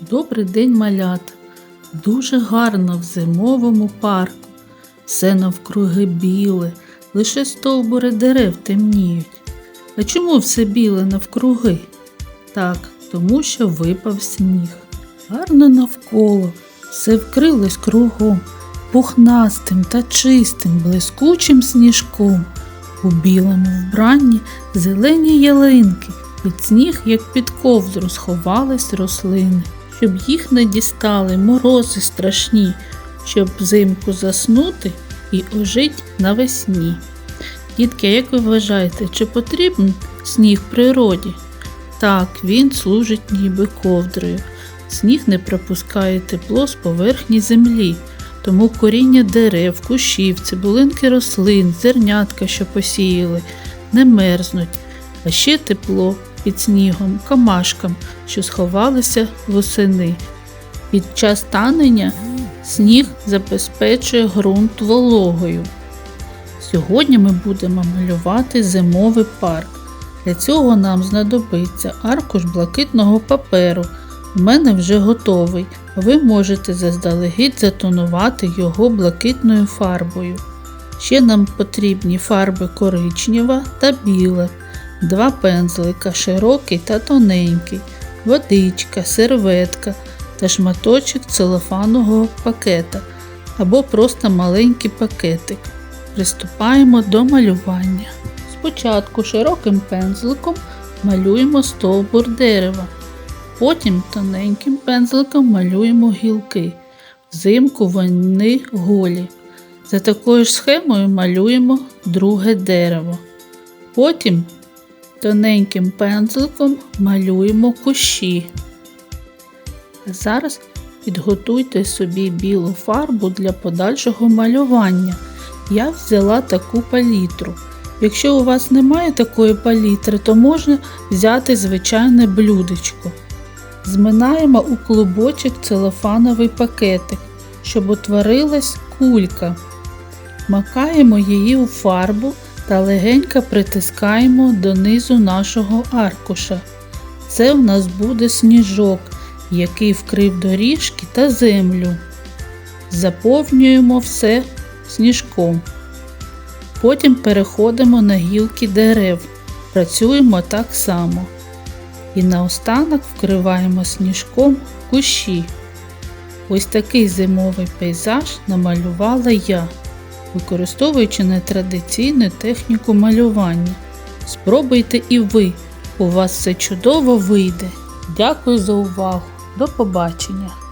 Добрий день, малята. Дуже гарно в зимовому парку. Все навкруги біле, лише стовбури дерев темніють. А чому все біле навкруги? Так, тому що випав сніг. Гарно навколо, все вкрилось кругом, пухнастим та чистим, блискучим сніжком. У білому вбранні зелені ялинки, під сніг, як під ковдру, сховались рослини, щоб їх не дістали морози страшні, щоб взимку заснути і ожить навесні. Дітки, як ви вважаєте, чи потрібен сніг природі? Так, він служить ніби ковдрою. Сніг не пропускає тепло з поверхні землі, тому коріння дерев, кущів, цибулинки рослин, зернятка, що посіяли, не мерзнуть, а ще тепло під снігом, камашкам, що сховалися восени. Під час танення сніг забезпечує ґрунт вологою. Сьогодні ми будемо малювати зимовий парк. Для цього нам знадобиться аркуш блакитного паперу. У мене вже готовий. Ви можете заздалегідь затонувати його блакитною фарбою. Ще нам потрібні фарби коричнева та біла, два пензлика широкий та тоненький, водичка, серветка та шматочок целофанового пакета або просто маленький пакетик. Приступаємо до малювання. Спочатку широким пензликом малюємо стовбур дерева. Потім тоненьким пензликом малюємо гілки. Взимку вони голі. За такою ж схемою малюємо друге дерево. Потім тоненьким пензликом малюємо кущі. Зараз підготуйте собі білу фарбу для подальшого малювання. Я взяла таку палітру. Якщо у вас немає такої палітри, то можна взяти звичайне блюдечко. Зминаємо у клубочок целофановий пакетик, щоб утворилась кулька. Макаємо її у фарбу та легенько притискаємо донизу нашого аркуша. Це в нас буде сніжок, який вкрив доріжки та землю. Заповнюємо все сніжком. Потім переходимо на гілки дерев. Працюємо так само. І наостанок вкриваємо сніжком кущі. Ось такий зимовий пейзаж намалювала я, використовуючи нетрадиційну техніку малювання. Спробуйте і ви, у вас все чудово вийде. Дякую за увагу. До побачення!